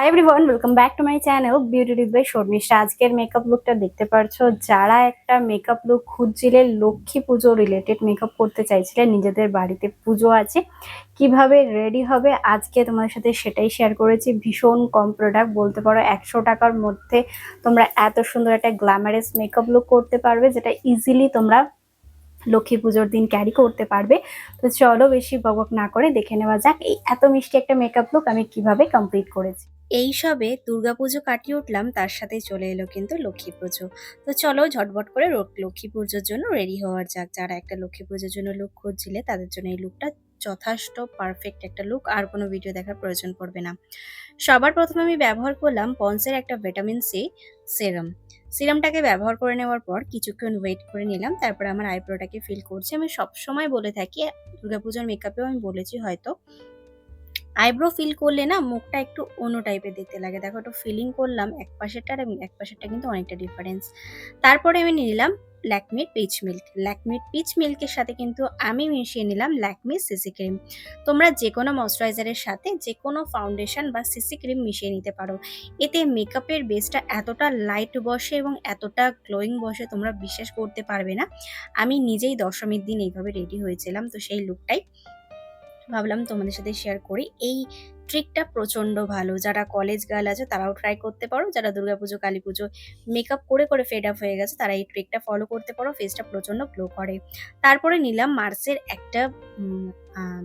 Hi everyone welcome back to my channel beauty tip by Sharmistha আজকের makeup লুকটা দেখতে পারছ, যারা একটা মেকআপ লুক খুঁজছিলে, লক্ষ্মী পুজো রিলেটেড মেকআপ করতে চাইছিলে, নিজেদের বাড়িতে পুজো আছে, কীভাবে রেডি হবে, আজকে তোমাদের সাথে সেটাই শেয়ার করেছি। ভীষণ কম প্রোডাক্ট বলতে পারো একশো টাকার মধ্যে তোমরা এত সুন্দর একটা গ্ল্যামারাস মেকআপ লুক করতে পারবে, যেটা ইজিলি তোমরা লক্ষ্মী পুজোর দিন ক্যারি করতে পারবে। তো চলো বেশি বকবক না করে দেখে নেওয়া যাক এই এত মিষ্টি একটা মেকআপ লুক আমি কীভাবে কমপ্লিট করেছি। এই সবে দুর্গাপুজো কাটিয়ে উঠলাম, তার সাথে চলে এলো কিন্তু লক্ষ্মী পুজো। তো চলো ঝটবট করে লক্ষ্মী পুজোর জন্য রেডি হওয়ার যাক। যারা একটা লক্ষ্মী পুজোর জন্য লুক খুঁজছিলে, তাদের জন্য এই লুকটা যথেষ্ট পারফেক্ট একটা লুক আর কোনো ভিডিও দেখার প্রয়োজন পড়বে না। সবার প্রথমে আমি ব্যবহার করলাম পন্সের একটা ভিটামিন সি সিরাম সিরামটাকে ব্যবহার করে নেওয়ার পর কিছুক্ষণ ওয়েট করে নিলাম, তারপর আমার আইব্রোটাকে ফিল করছি। আমি সবসময় বলে থাকি, দুর্গাপূজার মেকআপেও আমি বলেছি হয়তো আইব্রো ফিল করলে না মুখটা একটু অন্য টাইপের দেখতে লাগে। দেখো একটু ফিলিং করলাম, এক পাশেরটা আর এক পাশেরটা কিন্তু অনেকটা ডিফারেন্স তারপরে আমি নিলাম ল্যাকমির পিচ মিল্ক। ল্যাকমির পিচ মিল্কের সাথে কিন্তু আমি মিশিয়ে নিলাম ল্যাকমি সিসি ক্রিম। তোমরা যে কোনো ময়শ্চারাইজারের সাথে যে কোনো ফাউন্ডেশন বা সিসি ক্রিম মিশিয়ে নিতে পারো। এতে মেকআপের বেসটা এতটা লাইট বসে এবং এতটা গ্লোয়িং বসে তোমরা বিশ্বাস করতে পারবে না। আমি নিজেই দশমীর দিন এইভাবে রেডি হয়েছিলাম, তো সেই লুকটাই ভাবলাম তোমাদের সাথে শেয়ার করি। এই ট্রিকটা প্রচণ্ড ভালো। যারা কলেজ গার্ল আছে, তারাও ট্রাই করতে পারো। যারা দুর্গাপুজো কালী পুজো মেকআপ করে করে ফেড আপ হয়ে গেছে, তারা এই ট্রিকটা ফলো করতে পারো। ফেসটা প্রচণ্ড গ্লো করে। তারপরে নিলাম মার্সের একটা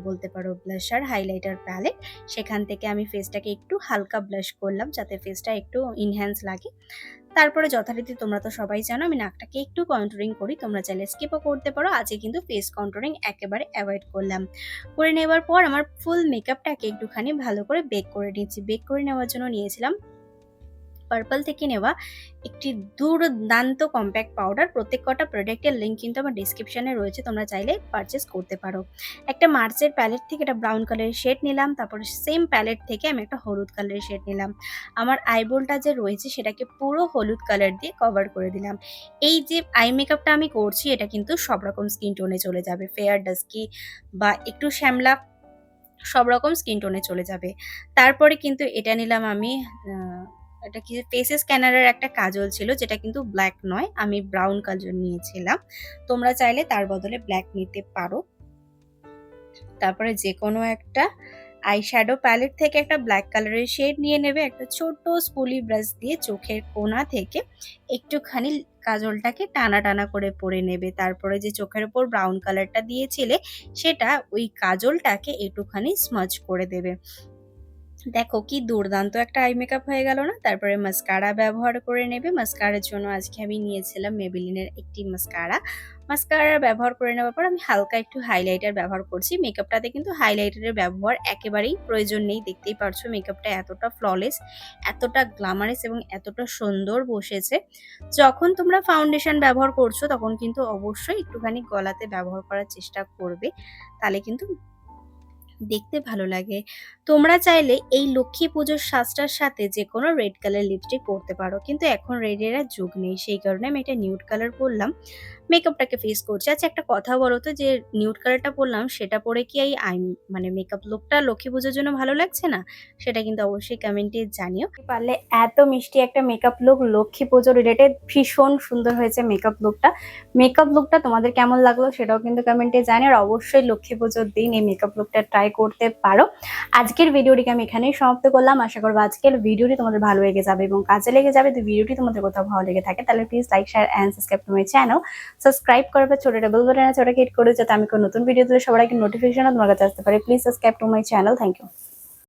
বলতে পারো ব্লাশার হাইলাইটার প্যালেট সেখান থেকে আমি ফেসটাকে একটু হালকা ব্লাশ করলাম যাতে ফেসটা একটু ইনহ্যান্স লাগে। তারপরে যথারীতি তোমরা তো সবাই জানো, আমি নাকটাকে একটু কন্ট্রোলিং করি। তোমরা চাইলে স্কিপও করতে পারো। আজকে কিন্তু ফেস কন্ট্রোলিং একেবারে অ্যাভয়েড করলাম। করে নেওয়ার পর আমার ফুল মেকআপটাকে একটুখানি ভালো করে বেক করে নিয়েছি। বেক করে নেওয়ার জন্য নিয়েছিলাম পার্পল থেকে নেওয়া একটি দুর্দান্ত কম্প্যাক্ট পাউডার প্রত্যেক কটা প্রোডাক্টের লিঙ্ক কিন্তু আমার ডিসক্রিপশনে রয়েছে, তোমরা চাইলে পারচেস করতে পারো। একটা মার্চের প্যালেট থেকে একটা ব্রাউন কালারের শেড নিলাম, তারপরে সেম প্যালেট থেকে আমি একটা হলুদ কালারের শেড নিলাম। আমার আইবোলটা যে রয়েছে, সেটাকে পুরো হলুদ কালার দিয়ে কভার করে দিলাম। এই যে আই মেকআপটা আমি করছি, এটা কিন্তু সব রকম স্কিন টোনে চলে যাবে। ফেয়ার ডাস্কি বা একটু শ্যামলা, সব রকম স্কিন টোনে চলে যাবে। তারপরে কিন্তু এটা নিলাম আমি এটা কি? ফেস স্ক্যানারের একটা কাজল ছিল, যেটা কিন্তু ব্ল্যাক নয়, আমি ব্রাউন কাজল নিয়েছিলাম। তোমরা চাইলে তার বদলে ব্ল্যাক নিতে পারো। তারপরে যে কোনো একটা আই শ্যাডো প্যালেট থেকে একটা ব্ল্যাক কালারের শেড নিয়ে নেবে, একটা ছোট্ট স্পুলি ব্রাশ দিয়ে চোখের কোণা থেকে একটুখানি কাজলটাকে টানা টানা করে পরে নেবে। তারপরে যে চোখের ওপর ব্রাউন কালারটা দিয়েছিলে, সেটা ওই কাজলটাকে একটুখানি স্মাচ করে দেবে। দেখো কি দুর্দান্ত একটা আই মেকআপ হয়ে গেল না? তারপরে মাস্কারা ব্যবহার করে নেবে। মাস্কারার জন্য আজকে আমি নিয়েছিলাম মেবিলিনের একটি মাস্কারা মাস্কারা ব্যবহার করে নেওয়ার পর আমি হালকা একটু হাইলাইটার ব্যবহার করছি। মেকআপটাতে কিন্তু হাইলাইটারের ব্যবহার একেবারেই প্রয়োজন নেই। দেখতেই পারছ মেকআপটা এতটা ফ্ললেস এতটা গ্লামারাস এবং এতটা সুন্দর বসেছে। যখন তোমরা ফাউন্ডেশন ব্যবহার করছ, তখন কিন্তু অবশ্যই একটুখানি গলাতে ব্যবহার করার চেষ্টা করবে। তাহলে কিন্তু দেখতে ভালো লাগে। তোমরা চাইলে এই লক্ষ্মী পুজোর সাজটার সাথে যে কোনো রেড কালার লিপস্টিক পরতে পারো। কিন্তু এখন রেডের আর যুগ নেই, সেই কারণে আমি একটা নিউড কালার পরলাম। মেকআপটাকে ফেস করছি। আচ্ছা একটা কথা বলো তো, যে নিউড কালারটা পরলাম, সেটা পরে কি এই আই মানে মেকআপ লুকটা লক্ষ্মী পুজোর জন্য ভালো লাগছে না? সেটা কিন্তু অবশ্যই কমেন্টে জানিও। পারলে এত মিষ্টি একটা মেকআপ লুক লক্ষ্মী পুজো রিলেটেড ভীষণ সুন্দর হয়েছে মেকআপ লুকটা মেকআপ লুকটা তোমাদের কেমন লাগল সেটাও কিন্তু কমেন্টে জানি আর অবশ্যই লক্ষ্মী পুজোর দিন এই মেকআপ লুকটা ট্রাই করতে পারো। আজকের ভিডিওটিকে আমি এখানেই সমাপ্ত করলাম। আশা করব আজকের ভিডিওটি তোমাদের ভালো লেগে যাবে এবং কাজে লেগে যাবে। তো ভিডিওটি তোমাদের কোথাও ভালো লেগে থাকে, তাহলে please like share and subscribe to my channel subscribe করবে ছোটো ডাবল বাটন আছে, ওটাকে হিট করে যাতে আমি কোনো নতুন ভিডিও তুলে সবার আগে নোটিফিকেশন তোমার কাছে আসতে পারে। Please subscribe to my channel thank you